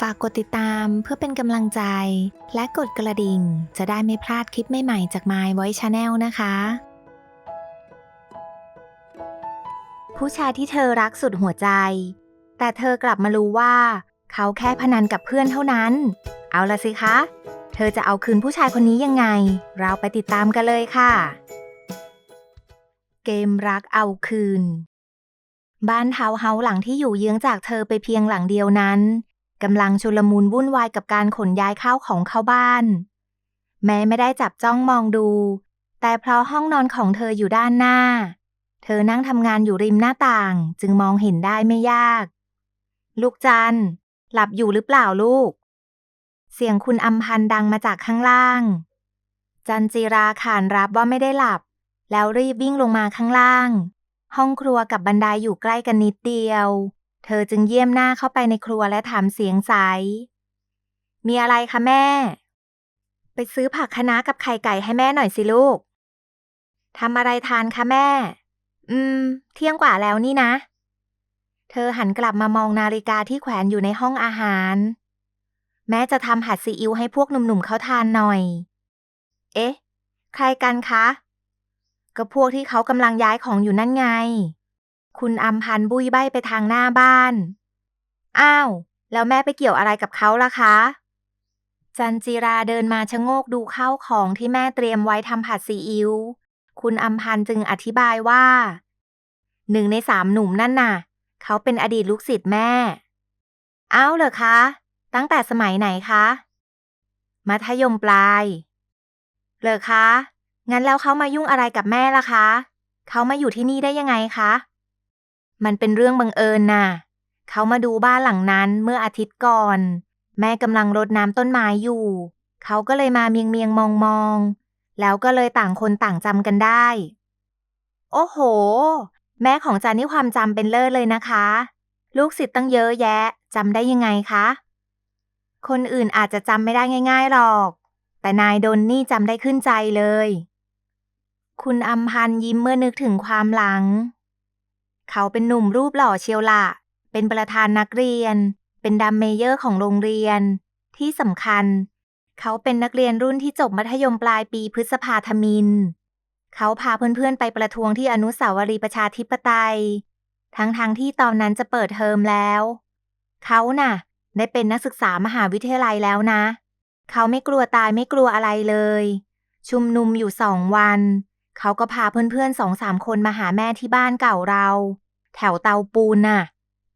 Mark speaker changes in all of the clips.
Speaker 1: ฝากกดติดตามเพื่อเป็นกำลังใจ และกดกระดิ่ง จะได้ไม่พลาดคลิปใหม่ๆจาก My Voice Channel นะคะ ผู้ชายที่เธอรักสุดหัวใจ แต่เธอกลับมารู้ว่า เขาแค่พนันกับเพื่อนเท่านั้น เอาละสิคะ เธอจะเอาคืนผู้ชายคนนี้ยังไง เราไปติดตามกันเลยค่ะ เกมรักเอาคืน บ้านเทาเฮาหลังที่อยู่เยื้องจากเธอไปเพียงหลังเดียวนั้น กำลังชุลมุนวุ่นวายกับการขนย้ายข้าวของเข้าบ้าน แม้ไม่ได้จับจ้องมองดู แต่เพราะห้องนอนของเธออยู่ด้านหน้า เธอนั่งทำงานอยู่ริมหน้าต่างจึงมองเห็นได้ไม่ยาก ลูกจันหลับอยู่หรือเปล่าลูก เสียงคุณอำพันดังมาจากข้างล่าง จันจีราขานรับว่าไม่ได้หลับ แล้วรีบวิ่งลงมาข้างล่าง ห้องครัวกับบันไดอยู่ใกล้กันนิดเดียว เธอจึงเยี่ยมหน้าเข้าไปในครัวและถามเสียงใส มีอะไรคะแม่ ไปซื้อผักคะน้ากับไข่ไก่ให้แม่หน่อยสิลูก ทำอะไรทานคะแม่ อืม เที่ยงกว่าแล้วนี่นะ เธอหันกลับมามองนาฬิกาที่แขวนอยู่ในห้องอาหาร แม่จะทำผัดซีอิ๊วให้พวกหนุ่มๆเขาทานหน่อย เอ๊ะ ใครกันคะ ก็พวกที่เขากำลังย้ายของอยู่นั่นไง คุณอำพันธ์บุยใบไปทางหน้าบ้าน อ้าว แล้วแม่ไปเกี่ยวอะไรกับเขาล่ะคะ จันจิราเดินมาชะโงกดูข้าวของที่แม่เตรียมไว้ทำผัดซีอิ๊ว คุณอำพันธ์จึงอธิบายว่า หนึ่งในสามหนุ่มนั่นน่ะ เขาเป็นอดีตลูกศิษย์แม่อ้าวเหรอคะ ตั้งแต่สมัยไหนคะ มัธยมปลาย เหรอคะ งั้นแล้วเขามายุ่งอะไรกับแม่ล่ะคะ เขามาอยู่ที่นี่ได้ยังไงคะ มันเป็นเรื่องบังเอิญน่ะ เขามาดูบ้านหลังนั้นเมื่ออาทิตย์ก่อน แม่กำลังรดน้ำต้นไม้อยู่ เขาก็เลยมาเมียงเมียงมองมองๆแล้วก็เลยต่างคนต่างจำกันได้ โอ้โห แม่ของจันนี่ความจำเป็นเลิศเลยนะคะ ลูกศิษย์ตั้งเยอะแยะจำได้ยังไงคะ คนอื่นอาจจะจำไม่ได้ง่าย ๆหรอก แต่นายดนนี่จำได้ขึ้นใจเลย คุณอำพันยิ้มเมื่อนึกถึงความหลัง เขาเป็นหนุ่มรูปหล่อเชียวละเป็นประธานนักเรียน เป็นดัมเมเยอร์ของโรงเรียน ที่สำคัญ เขาเป็นนักเรียนรุ่นที่จบมัธยมปลายปีพฤษภาธมิน เขาพาเพื่อนๆไปประท้วงที่อนุสาวรีย์ประชาธิปไตย ทั้งๆทที่ตอนนั้นจะเปิดเทอมแล้ว เขาน่ะ ได้เป็นนักศึกษามหาวิทยาลัยแล้วนะ เขาไม่กลัวตายไม่กลัวอะไรเลย ชุมนุมอยู่สองวัน เขาก็พาเพื่อนๆสองสามคนมาหาแม่ที่บ้านเก่าเรา แถวเตาปูนน่ะ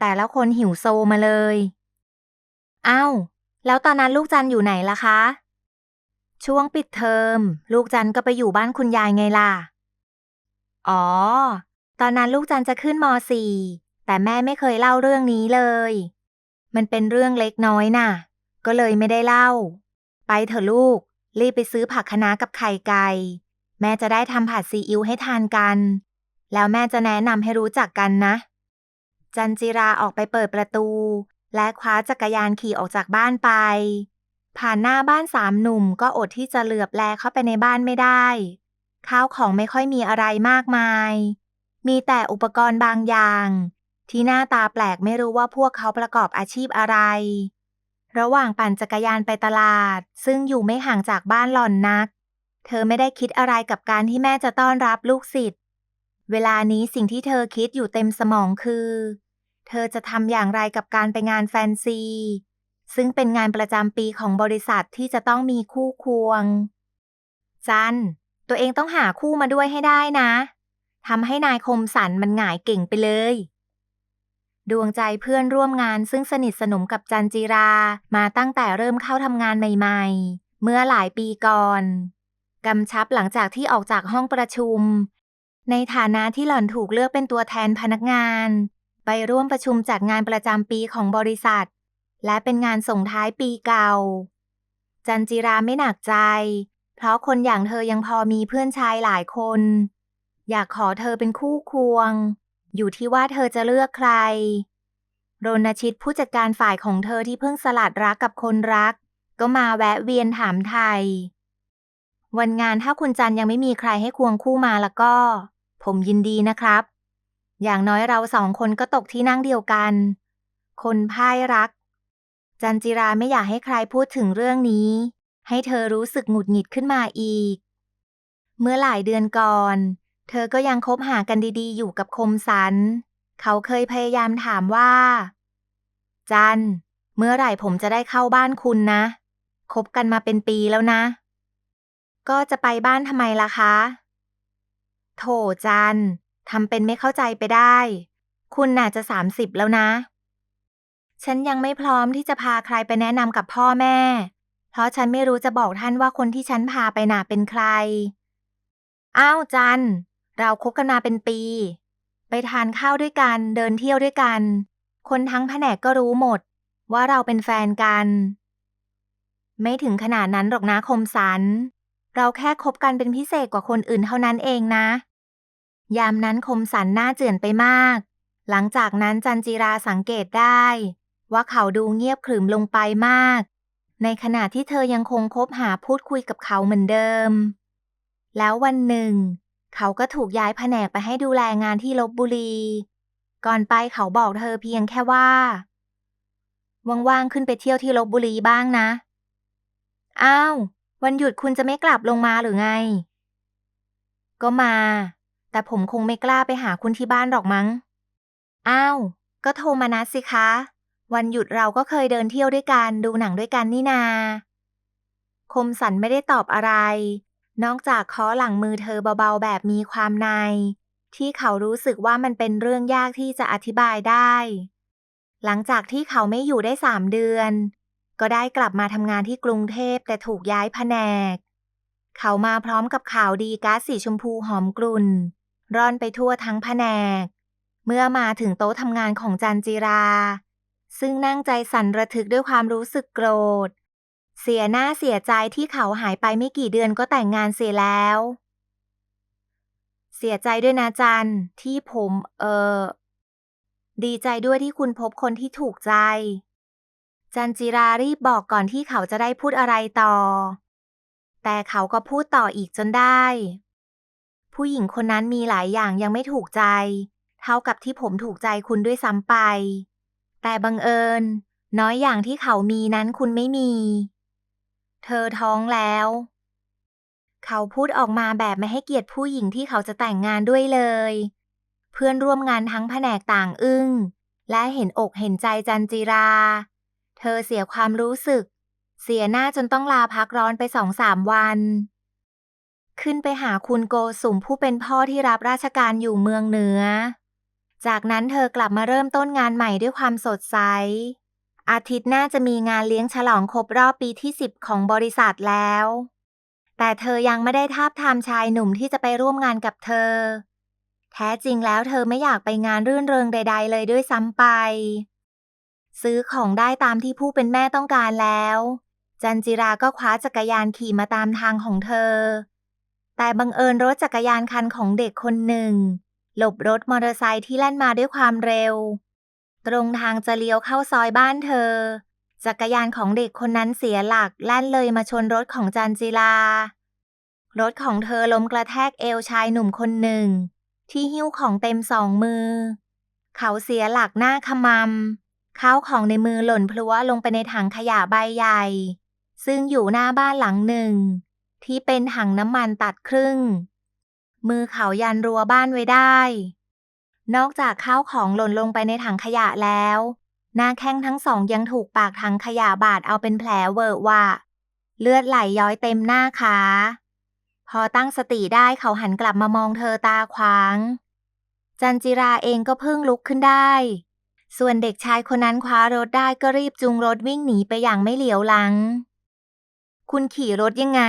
Speaker 1: แต่ละคนหิวโซมาเลยอ้าวแล้วตอนนั้นลูกจันอยู่ไหนล่ะคะ ช่วงปิดเทอม ลูกจันก็ไปอยู่บ้านคุณยายไงล่ะ อ๋อ ตอนนั้นลูกจันจะขึ้นม .4 แต่แม่ไม่เคยเล่าเรื่องนี้เลย มันเป็นเรื่องเล็กน้อยน่ะ ก็เลยไม่ได้เล่า ไปเถอะลูก รีบไปซื้อผักคะน้ากับไข่ไก่ แม่จะได้ทำผัดซีอิ๊วให้ทานกัน แล้วแม่จะแนะนำให้รู้จักกันนะ จันจิราออกไปเปิดประตู และคว้าจักรยานขี่ออกจากบ้านไป ผ่านหน้าบ้านสามหนุ่มก็อดที่จะเหลือบแลเข้าไปในบ้านไม่ได้ ข้าวของไม่ค่อยมีอะไรมากมาย มีแต่อุปกรณ์บางอย่าง ที่หน้าตาแปลกไม่รู้ว่าพวกเขาประกอบอาชีพอะไร ระหว่างปั่นจักรยานไปตลาด ซึ่งอยู่ไม่ห่างจากบ้านหล่อนนัก เธอไม่ได้คิดอะไรกับการที่แม่จะต้อนรับลูกศิษย์ เวลานี้สิ่งที่เธอคิดอยู่เต็มสมองคือ เธอจะทำอย่างไรกับการไปงานแฟนซี ซึ่งเป็นงานประจำปีของบริษัทที่จะต้องมีคู่ควง จัน ตัวเองต้องหาคู่มาด้วยให้ได้นะทำให้นายคมสันมันหงายเก่งไปเลย ดวงใจเพื่อนร่วมงานซึ่งสนิทสนมกับจันจีรามาตั้งแต่เริ่มเข้าทำงานใหม่ ๆ เมื่อหลายปีก่อน กำชับหลังจากที่ออกจากห้องประชุม ในฐานะที่หล่อนถูกเลือกเป็นตัวแทนพนักงาน ไปร่วมประชุมจัดงานประจำปีของบริษัท และเป็นงานส่งท้ายปีเก่า จันจิราไม่หนักใจ เพราะคนอย่างเธอยังพอมีเพื่อนชายหลายคน อยากขอเธอเป็นคู่ควง อยู่ที่ว่าเธอจะเลือกใครโรณชิตผู้จัดการฝ่ายของเธอที่เพิ่งสลัดรักกับคนรัก ก็มาแวะเวียนถามไทย วันงานถ้าคุณจันยังไม่มีใครให้ควงคู่มาแล้วก็ ผมยินดีนะครับ อย่างน้อยเราสองคนก็ตกที่นั่งเดียวกัน คนพ่ายรัก จันจิราไม่อยากให้ใครพูดถึงเรื่องนี้ ให้เธอรู้สึกหงุดหงิดขึ้นมาอีก เมื่อหลายเดือนก่อน เธอก็ยังคบหากันดีๆ อยู่กับคมสัน เขาเคยพยายามถามว่า จันเมื่อไหร่ผมจะได้เข้าบ้านคุณนะคบกันมาเป็นปีแล้วนะ ก็จะไปบ้านทำไมล่ะคะ โถจันทำเป็นไม่เข้าใจไปได้ คุณน่าจะสามสิบแล้วนะ ฉันยังไม่พร้อมที่จะพาใครไปแนะนำกับพ่อแม่ เพราะฉันไม่รู้จะบอกท่านว่าคนที่ฉันพาไปน่ะเป็นใคร อ้าวจันเราคบกันมาเป็นปี ไปทานข้าวด้วยกัน เดินเที่ยวด้วยกัน คนทั้งแผนกก็รู้หมด ว่าเราเป็นแฟนกัน ไม่ถึงขนาดนั้นหรอกนะคมสัน เราแค่คบกันเป็นพิเศษกว่าคนอื่นเท่านั้นเองนะ ยามนั้นคมสันหน้าเจือนไปมาก หลังจากนั้นจันจิราสังเกตได้ ว่าเขาดูเงียบขรึมลงไปมาก ในขณะที่เธอยังคงคบหาพูดคุยกับเขาเหมือนเดิม แล้ววันหนึ่ง เขาก็ถูกย้ายแผนกไปให้ดูแลงานที่ลบบุรี ก่อนไปเขาบอกเธอเพียงแค่ว่าว่างๆขึ้นไปเที่ยวที่ลบบุรีบ้างนะ อ้าว วันหยุดคุณจะไม่กลับลงมาหรือไง ก็มา แต่ผมคงไม่กล้าไปหาคุณที่บ้านหรอกมั้ง อ้าว ก็โทรมานัดสิคะ วันหยุดเราก็เคยเดินเที่ยวด้วยกัน ดูหนังด้วยกันนี่นา คมสันไม่ได้ตอบอะไร นอกจากเคาะหลังมือเธอเบาๆแบบมีความใน ที่เขารู้สึกว่ามันเป็นเรื่องยากที่จะอธิบายได้ หลังจากที่เขาไม่อยู่ได้สามเดือน ก็ได้กลับมาทำงานที่กรุงเทพแต่ถูกย้ายแผนก เขามาพร้อมกับข่าวดีก๊าซสีชมพูหอมกลุ่น ร่อนไปทั่วทั้งแผนก เมื่อมาถึงโต๊ะทำงานของจันจิรา ซึ่งนั่งใจสั่นระทึกด้วยความรู้สึกโกรธ เสียหน้าเสียใจที่เขาหายไปไม่กี่เดือนก็แต่งงานเสียแล้ว เสียใจด้วยนะจันที่ผม เออดีใจด้วยที่คุณพบคนที่ถูกใจ จันจิรารีบบอกก่อนที่เขาจะได้พูดอะไรต่อ แต่เขาก็พูดต่ออีกจนได้ ผู้หญิงคนนั้นมีหลายอย่างยังไม่ถูกใจ เท่ากับที่ผมถูกใจคุณด้วยซ้ำไป แต่บังเอิญ น้อยอย่างที่เขามีนั้นคุณไม่มี เธอท้องแล้ว เขาพูดออกมาแบบไม่ให้เกียรติผู้หญิงที่เขาจะแต่งงานด้วยเลย เพื่อนร่วมงานทั้งแผนกต่างอึ้งและเห็นอกเห็นใจจันจิรา เธอเสียความรู้สึก เสียหน้าจนต้องลาพักร้อนไปสองสามวัน ขึ้นไปหาคุณโกสุมผู้เป็นพ่อที่รับราชการอยู่เมืองเหนือ จากนั้นเธอกลับมาเริ่มต้นงานใหม่ด้วยความสดใส อาทิตย์หน้าจะมีงานเลี้ยงฉลองครบรอบปีที่10ของบริษัทแล้ว แต่เธอยังไม่ได้ทาบทามชายหนุ่มที่จะไปร่วมงานกับเธอ แท้จริงแล้วเธอไม่อยากไปงานรื่นเริงใด ๆ เลยด้วยซ้ำไป ซื้อของได้ตามที่ผู้เป็นแม่ต้องการแล้ว จันจิราก็คว้าจักรยานขี่มาตามทางของเธอ แต่บังเอิญรถจักรยานคันของเด็กคนหนึ่ง หลบรถมอเตอร์ไซค์ที่แล่นมาด้วยความเร็ว ตรงทางจะเลี้ยวเข้าซอยบ้านเธอ จักรยานของเด็กคนนั้นเสียหลักแล่นเลยมาชนรถของจันจิลารถของเธอล้มกระแทกเอวชายหนุ่มคนหนึ่ง ที่หิ้วของเต็มสองมือ เขาเสียหลักหน้าขมำ ข้าวของในมือหล่นพลัวลงไปในถังขยะใบใหญ่ ซึ่งอยู่หน้าบ้านหลังหนึ่ง ที่เป็นถังน้ำมันตัดครึ่ง มือเขายันรั้วบ้านไว้ได้ นอกจากข้าวของหล่นลงไปในถังขยะแล้ว หน้าแข้งทั้งสองยังถูกปากถังขยะบาดเอาเป็นแผลเวอะวะเลือดไหลย้อยเต็มหน้าขาพอตั้งสติได้เขาหันกลับมามองเธอตาขวาง จันจิราเองก็เพิ่งลุกขึ้นได้ ส่วนเด็กชายคนนั้นคว้ารถได้ก็รีบจูงรถวิ่งหนีไปอย่างไม่เหลียวหลัง คุณขี่รถยังไง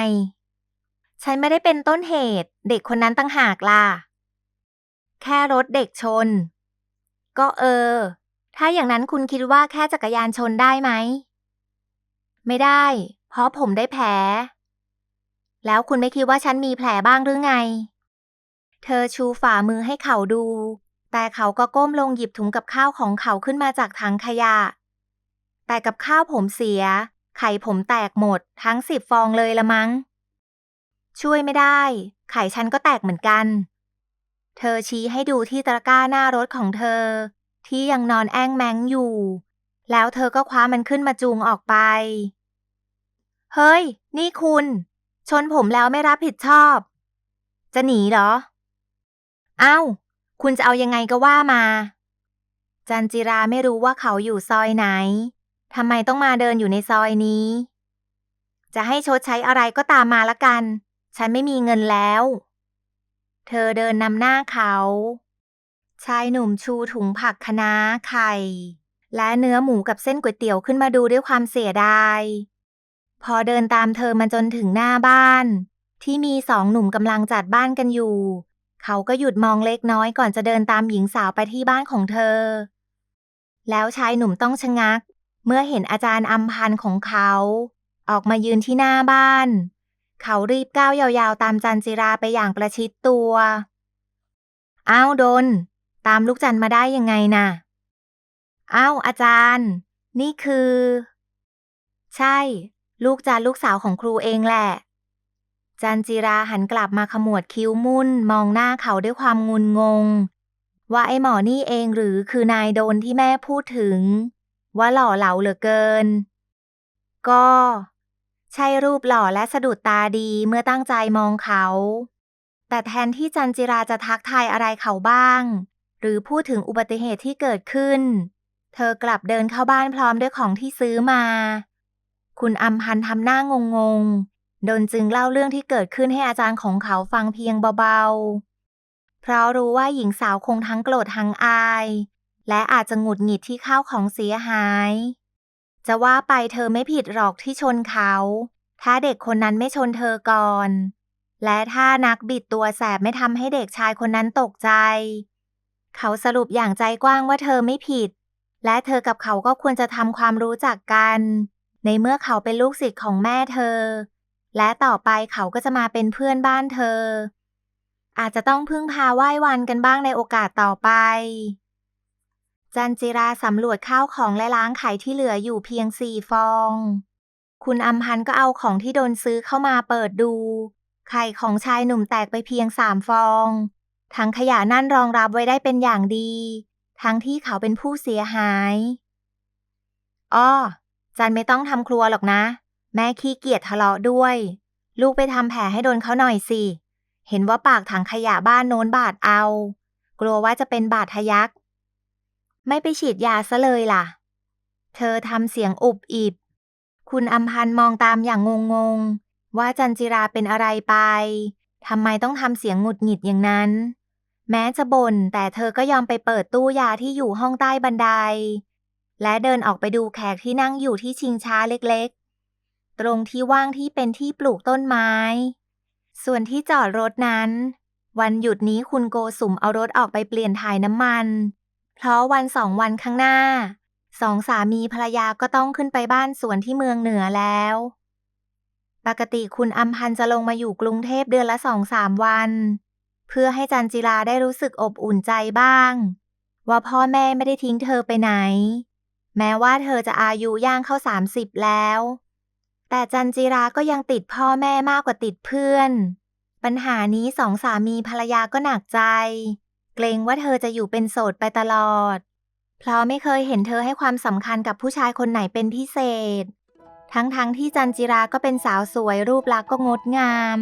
Speaker 1: ฉันไม่ได้เป็นต้นเหตุ เด็กคนนั้นตั้งหากล่ะ แค่รถเด็กชน ก็เออ ถ้าอย่างนั้นคุณคิดว่าแค่จักรยานชนได้ไหม ไม่ได้ เพราะผมได้แผล แล้วคุณไม่คิดว่าฉันมีแผลบ้างหรือไง เธอชูฝ่ามือให้เขาดู แต่เขาก็ก้มลงหยิบถุงกับข้าวของเขาขึ้นมาจากถังขยะ แต่กับข้าวผมเสีย ไข่ผมแตกหมด ทั้งสิบฟองเลยละมั้ง ช่วยไม่ได้ ไข่ฉันก็แตกเหมือนกัน เธอชี้ให้ดูที่ตะกร้าหน้ารถของเธอ ที่ยังนอนแอ้งแมงอยู่ แล้วเธอก็คว้ามันขึ้นมาจูงออกไป เฮ้ย นี่คุณ ชนผมแล้วไม่รับผิดชอบ จะหนีเหรอ เอ้า คุณจะเอายังไงก็ว่ามา จันจิราไม่รู้ว่าเขาอยู่ซอยไหนทำไมต้องมาเดินอยู่ในซอยนี้ จะให้ชดใช้อะไรก็ตามมาละกัน ฉันไม่มีเงินแล้ว เธอเดินนำหน้าเขา ชายหนุ่มชูถุงผักคะน้าไข่ และเนื้อหมูกับเส้นก๋วยเตี๋ยวขึ้นมาดูด้วยความเสียดาย พอเดินตามเธอมาจนถึงหน้าบ้าน ที่มีสองหนุ่มกำลังจัดบ้านกันอยู่ เขาก็หยุดมองเล็กน้อยก่อนจะเดินตามหญิงสาวไปที่บ้านของเธอ แล้วชายหนุ่มต้องชะงัก เมื่อเห็นอาจารย์อัมพันธ์ของเขา ออกมายืนที่หน้าบ้าน เขารีบก้าวยาวๆ ตามจันจิราไปอย่างประชิดตัวอ้าวดน ตามลูกจันมาได้ยังไงน่ะอ้าวอาจารย์ นี่คือ ใช่ ลูกจันลูกสาวของครูเองแหละ จันจิราหันกลับมาขมวดคิ้วมุ่น มองหน้าเขาด้วยความงุนงง ว่าไอ้หมอนี่เองหรือคือนายโดนที่แม่พูดถึง ว่าหล่อเหลาเหลือเกิน ก็ ใช่รูปหล่อและสะดุดตาดีเมื่อตั้งใจมองเขา แต่แทนที่จันจิราจะทักทายอะไรเขาบ้าง หรือพูดถึงอุบัติเหตุที่เกิดขึ้น เธอกลับเดินเข้าบ้านพร้อมด้วยของที่ซื้อมา คุณอัมพันทำหน้างงง ดนจึงเล่าเรื่องที่เกิดขึ้นให้อาจารย์ของเขาฟังเพียงเบาๆ เพราะรู้ว่าหญิงสาวคงทั้งโกรธทั้งอาย และอาจจะหงุดหงิดที่ข้าวของเสียหาย จะว่าไปเธอไม่ผิดหรอกที่ชนเขา ถ้าเด็กคนนั้นไม่ชนเธอก่อน และถ้านักบิดตัวแสบไม่ทำให้เด็กชายคนนั้นตกใจ เขาสรุปอย่างใจกว้างว่าเธอไม่ผิด และเธอกับเขาก็ควรจะทำความรู้จักกัน ในเมื่อเขาเป็นลูกศิษย์ของแม่เธอ และต่อไปเขาก็จะมาเป็นเพื่อนบ้านเธอ อาจจะต้องพึ่งพาไหว้วันกันบ้างในโอกาสต่อไป จันจิราสำรวจข้าวของและล้างไข่ที่เหลืออยู่เพียงสี่ฟอง คุณอัมพันก็เอาของที่โดนซื้อเข้ามาเปิดดู ไข่ของชายหนุ่มแตกไปเพียงสามฟองทั้งขยะนั่นรองรับไว้ได้เป็นอย่างดี ทั้งที่เขาเป็นผู้เสียหาย อ้อ จันไม่ต้องทำครัวหรอกนะ แม่ขี้เกียจทะเลาะด้วย ลูกไปทำแผลให้โดนเขาหน่อยสิ เห็นว่าปากถังขยะบ้านโน้นบาดเอา กลัวว่าจะเป็นบาดทะยัก ไม่ไปฉีดยาซะเลยล่ะ เธอทำเสียงอุบอิบ คุณอัมพันมองตามอย่างงงๆ ว่าจันจิราเป็นอะไรไป ทำไมต้องทำเสียงหงุดหงิดอย่างนั้น แม้จะบ่นแต่เธอก็ยอมไปเปิดตู้ยาที่อยู่ห้องใต้บันได และเดินออกไปดูแขกที่นั่งอยู่ที่ชิงช้าเล็กๆ ตรงที่ว่างที่เป็นที่ปลูกต้นไม้ ส่วนที่จอดรถนั้น วันหยุดนี้คุณโกสุมเอารถออกไปเปลี่ยนถ่ายน้ำมัน เพราะวันสองวันข้างหน้า สองสามีภรรยาก็ต้องขึ้นไปบ้านสวนที่เมืองเหนือแล้ว ปกติคุณอัมพันจะลงมาอยู่กรุงเทพเดือนละสองสามวัน เพื่อให้จันจิราได้รู้สึกอบอุ่นใจบ้าง ว่าพ่อแม่ไม่ได้ทิ้งเธอไปไหน แม้ว่าเธอจะอายุย่างเข้าสามสิบแล้ว แต่จันจิราก็ยังติดพ่อแม่มากกว่าติดเพื่อน ปัญหานี้สองสามีภรรยาก็หนักใจ เกรงว่าเธอจะอยู่เป็นโสดไปตลอด เพราะไม่เคยเห็นเธอให้ความสำคัญกับผู้ชายคนไหนเป็นพิเศษ ทั้งๆทที่จันจิราก็เป็นสาวสวยรูปลักษณ์ก็งดงาม